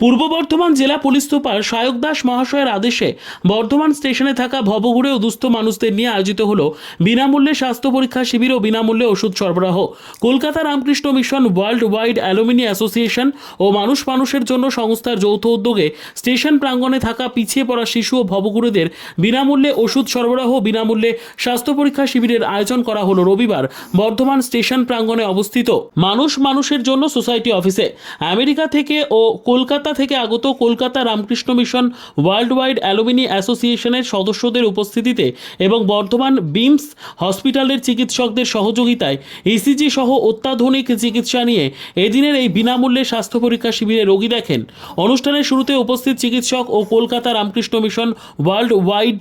পূর্ব বর্ধমান জেলা police super Sayak Das মহাশয়ের আদেশে বর্ধমান স্টেশনে থাকা ভবঘুরে ও দুস্থ মানুষদের নিয়ে আয়োজিত হল বিনামূল্যে স্বাস্থ্য পরীক্ষা শিবির ও বিনামূল্যে ওষুধ সরবরাহ। Kolkata Ramakrishna mission world wide alumni association ও মানুষ মানুষের জন্য সংস্থার যৌথ উদ্যোগে স্টেশন প্রাঙ্গণে থাকা পিছিয়ে পড়া শিশু ও ভবঘুরেদের বিনামূল্যে ওষুধ সরবরাহ বিনামূল্যে স্বাস্থ্য পরীক্ষা শিবিরের আয়োজন করা হলো রবিবার বর্ধমান স্টেশন প্রাঙ্গণে অবস্থিত। মানুষ মানুষের জন্য সোসাইটি অফিসে। আমেরিকা থেকে ও কলকাতা থেকে আগত Kolkata Ramakrishna mission world wide alumni অ্যাসোসিয়েশনের সদস্যদের উপস্থিতিতে এবং বর্ধমান বিমস হসপিটালের চিকিৎসকদের সহযোগিতায় ইসিজি সহ অত্যাধুনিক চিকিৎসা নিয়ে এদিনের এই বিনামূল্যে স্বাস্থ্য পরীক্ষা শিবিরে রোগী দেখেন। অনুষ্ঠানের শুরুতে উপস্থিত চিকিৎসক ও Kolkata Ramakrishna mission world wide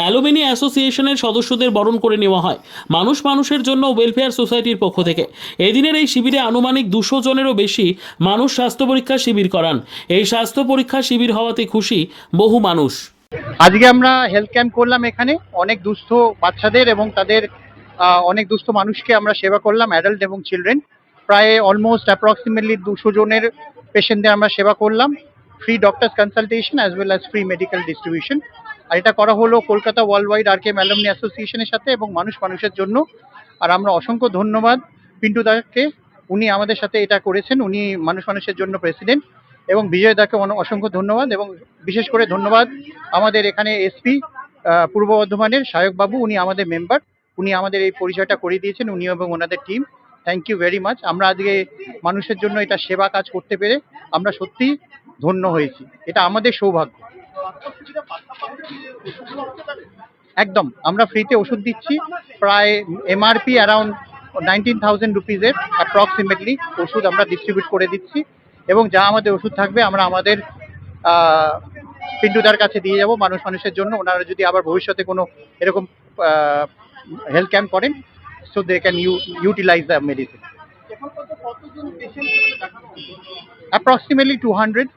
alumni অ্যাসোসিয়েশনের সদস্যদের বরণ করে নেওয়া হয় মানুষ মানুষের জন্য ওয়েলফেয়ার সোসাইটির পক্ষ থেকে। এদিনের এই শিবিরে আনুমানিক দুশো জনেরও বেশি মানুষ স্বাস্থ্য পরীক্ষা শিবির করান। এই স্বাস্থ্য পরীক্ষা শিবির হওয়াতে খুশি বহু মানুষ। আজকে আমরা হেলথ ক্যাম্প করলাম এখানে। অনেক দুস্থ বাচ্চাদের এবং তাদের অনেক দুস্থ মানুষকে আমরা সেবা করলাম অ্যাডাল্ট এবং চিলড্রেন প্রায় অলমোস্ট অ্যাপ্রক্সিমেটলি দুশো জনের পেশেন্টদের আমরা সেবা করলাম। Free doctors consultation as well as free medical distribution আর এটা করা হলো Kolkata world wide R K M alumni অ্যাসোসিয়েশনের সাথে এবং মানুষ মানুষের জন্য। আর আমরা অসংখ্য ধন্যবাদ পিন্টু দাকে। উনি আমাদের সাথে এটা করেছেন। উনি মানুষ মানুষের জন্য প্রেসিডেন্ট। এবং বিজয় দাকে অসংখ্য ধন্যবাদ। এবং বিশেষ করে ধন্যবাদ আমাদের এখানে এসপি পূর্ব বর্ধমানের বাবু। উনি আমাদের মেম্বার। উনি আমাদের এই পরিচয়টা করে দিয়েছেন উনি এবং ওনাদের team. Thank you very much আমরা আজকে মানুষের জন্য এটা সেবা কাজ করতে পেরে আমরা সত্যি ধন্য হয়েছি। এটা আমাদের সৌভাগ্য। একদম আমরা ফ্রিতে ওষুধ দিচ্ছি। প্রায় এমআরপি অ্যারাউন্ড নাইনটিন থাউজেন্ড রুপিজের অ্যাপ্রক্সিমেটলি ওষুধ আমরা ডিস্ট্রিবিউট করে দিচ্ছি। এবং যা আমাদের ওষুধ থাকবে আমরা আমাদের পিন্টুদার কাছে দিয়ে যাব মানুষ মানুষের জন্য। ওনারা যদি আবার ভবিষ্যতে কোনো এরকম হেলথ ক্যাম্প করেন so they can you utilise the medicine approximately two hundred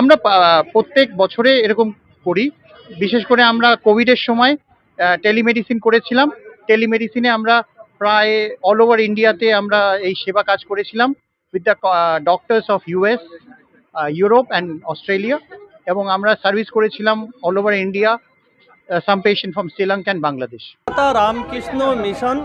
আমরা প্রত্যেক বছরে এরকম করি। বিশেষ করে আমরা কোভিডের সময় টেলিমেডিসিন করেছিলাম। টেলিমেডিসিনে আমরা প্রায় অল ওভার ইন্ডিয়াতে আমরা এই সেবা কাজ করেছিলাম with the doctors of US Europe and Australia এবং আমরা সার্ভিস করেছিলাম all over India some patient from Sri Lanka and Bangladesh Kolkata Ramakrishna mission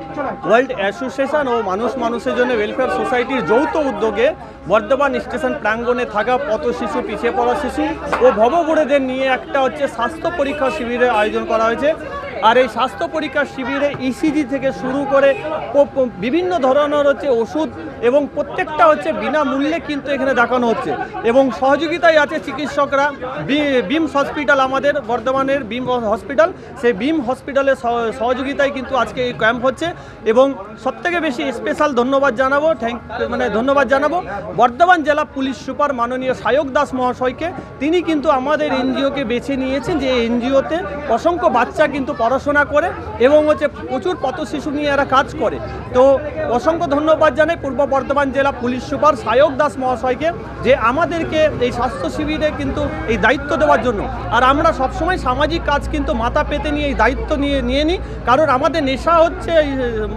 world association ও মানুষ মানুষের জন্য ওয়েলফেয়ার সোসাইটির যৌথ উদ্যোগে বর্ধমান স্টেশন প্রাঙ্গণে থাকা পথ শিশু, পিছিয়ে পড়া শিশু ও ভবগুড়েদের নিয়ে একটা হচ্ছে স্বাস্থ্য পরীক্ষা শিবিরের আয়োজন করা হয়েছে। আর এই স্বাস্থ্য পরীক্ষা শিবিরে ইসিজি থেকে শুরু করে বিভিন্ন ধরনের হচ্ছে ওষুধ এবং প্রত্যেকটা হচ্ছে বিনামূল্যে কিন্তু এখানে দেখানো হচ্ছে। এবং সহযোগিতায় আছে চিকিৎসকরা। বিমস হসপিটাল আমাদের, বর্ধমানের বিম হসপিটাল। সেই বিম হসপিটালের সহ- সহযোগিতায় কিন্তু আজকে এই ক্যাম্প হচ্ছে। এবং সবথেকে বেশি স্পেশাল ধন্যবাদ জানাব, থ্যাংক মানে ধন্যবাদ জানাব বর্ধমান জেলা পুলিশ সুপার মাননীয় সায়ক দাস মহাশয়কে। তিনি কিন্তু আমাদের এনজিওকে বেছে নিয়েছেন যে এনজিওতে অসংখ্য বাচ্চা কিন্তু পড়াশোনা করে এবং হচ্ছে প্রচুর পথ শিশু নিয়ে এরা কাজ করে। তো অসংখ্য ধন্যবাদ জানাই পূর্ব বর্ধমান জেলা পুলিশ সুপার সায়ক দাস মহাশয়কে যে আমাদেরকে এই স্বাস্থ্য শিবিরে কিন্তু এই দায়িত্ব দেওয়ার জন্য। আর আমরা সবসময় সামাজিক কাজ কিন্তু মাথা পেতে নিয়ে এই দায়িত্ব নিয়ে নিয়ে নিই, কারণ আমাদের নেশা হচ্ছে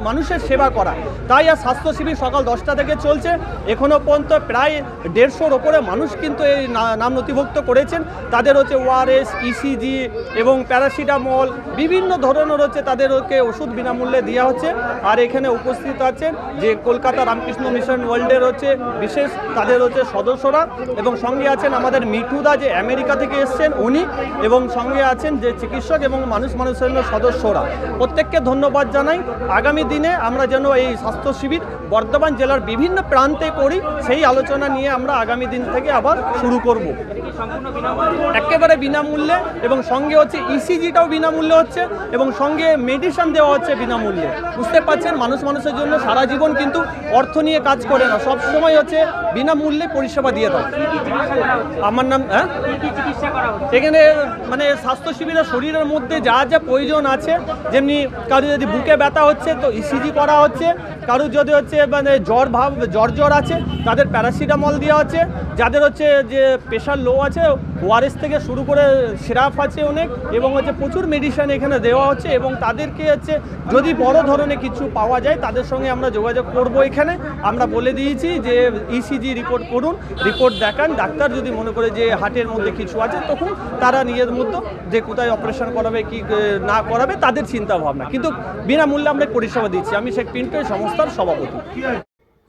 মানুষের সেবা করা। তাই আর স্বাস্থ্য শিবির সকাল দশটা থেকে চলছে। এখনও পর্যন্ত প্রায় দেড়শোর ওপরে মানুষ কিন্তু এই নাম নথিভুক্ত করেছেন। তাদের হচ্ছে ওআরএস, ইসিজি এবং প্যারাসিটামল বিভিন্ন ধরনের হচ্ছে তাদেরকে ওষুধ বিনামূল্যে দেওয়া হচ্ছে। আর এখানে উপস্থিত আছেন যে কলকাতা রামকৃষ্ণ মিশন ওয়ার্ল্ডের হচ্ছে বিশেষ তাদের হচ্ছে সদস্যরা এবং সঙ্গে আছেন আমাদের মিঠুদা যে আমেরিকা থেকে এসছেন উনি এবং সঙ্গে আছেন যে চিকিৎসক এবং মানুষ মানুষের সদস্যরা। প্রত্যেককে ধন্যবাদ জানাই। আগামী দিনে আমরা যেন এই স্বাস্থ্য শিবির বর্ধমান জেলার বিভিন্ন প্রান্তে করি, সেই আলোচনা নিয়ে আমরা আগামী দিন থেকে আবার শুরু করব। একেবারে বিনামূল্যে এবং সঙ্গে হচ্ছে ইসিজিটাও বিনামূল্যে হচ্ছে এবং সঙ্গে মেডিসিন দেওয়া হচ্ছে বিনামূল্যে। বুঝতে পারছেন, মানুষ মানুষের জন্য সারা জীবন কিন্তু অর্থ নিয়ে কাজ করে না, সব সময় হচ্ছে বিনামূল্যে পরিষেবা দিয়ে দেয় আমার নাম হ্যাঁ? এখানে মানে স্বাস্থ্য শিবিরের শরীরের মধ্যে যা যা প্রয়োজন আছে, যেমনি কারও যদি বুকে ব্যথা হচ্ছে, তো ইসিজি করা হচ্ছে, কারও যদি হচ্ছে মানে জ্বর ভাব, জ্বর জ্বর আছে, তাদের প্যারাসিটামল দেওয়া হচ্ছে যাদের হচ্ছে যে প্রেশার লো আছে ওআরএস থেকে শুরু করে সিরাপ আছে অনেক এবং হচ্ছে প্রচুর মেডিসিন এখানে দেওয়া হচ্ছে এবং তাদেরকে হচ্ছে যদি বড় ধরনের কিছু পাওয়া যায়, তাদের সঙ্গে আমরা যোগাযোগ করব এখানে। আমরা বলে দিয়েছি যে ইসিজি রিপোর্ট করুন রিপোর্ট দেখান। ডাক্তার যদি মনে করে যে হার্টের মধ্যে কিছু আছে, তখন তারা নিজের মধ্যে যে কোথায় অপারেশন করাবে, কি না করাবে, তাদের চিন্তা ভাবনা কিন্তু বিনামূল্যে আমরা পরিষেবা দিচ্ছি। আমি শেখ পিন্টু, এই সংস্থার সভাপতি।